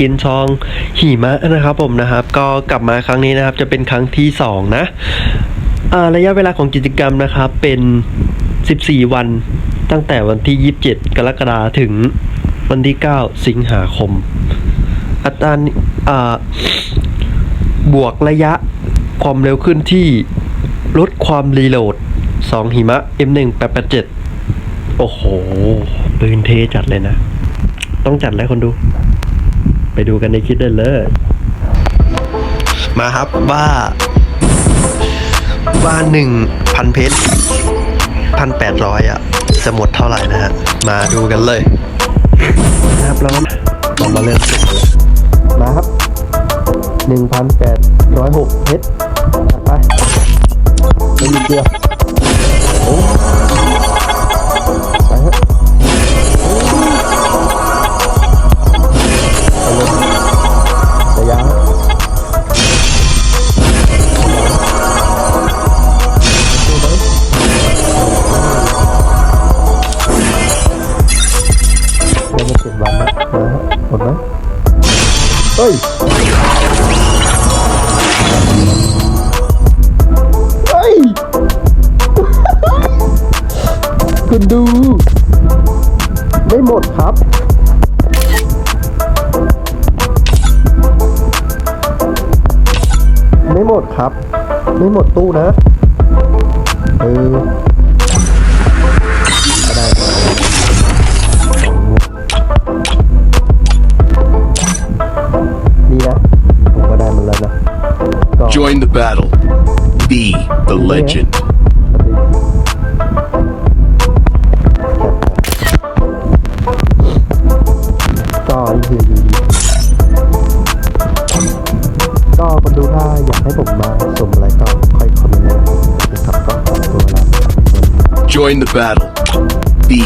กินซองหิมะนะครับผมนะครับ ก็กลับมาครั้งนี้นะครับ จะเป็นครั้งที่สองนะอ่าระยะเวลาของกิจกรรมนะครับ เป็น 14 วันตั้งแต่วันที่ 27 กรกฎาคมถึงวันที่ 9 สิงหาคมอัตราอ่าบวกระยะความเร็วขึ้นที่ลดความรีโหลด 2 หิมะ M1 887 โอ้โห ปืนเทจัดเลยนะ ต้องจัดแล้วคนดู ไปดูกันในคลิปได้เลย มาครับว่าว่าหนึ่งพันเพชรพันแปดร้อยอะ จะหมดเท่าไหร่นะฮะ มาดูกันเลย นะครับเราลองมาเริ่มกันเลยมาครับหนึ่งพันแปดร้อยหกเพชรจัดไปไม่หยุดเดียว ดไหมเฮ้ย เฮ้ย คุณดู ไม่หมดครับ ไม่หมดครับ ไม่หมดตู้นะ เออ ก็ Join the battle. Be the legend. ก็นี่คือก็คนดูถ้าอยากให้ผมมาสมอะไรก็ค่อยคอมเมนต์นะครับก็ขอตัวลา Join the battle. Be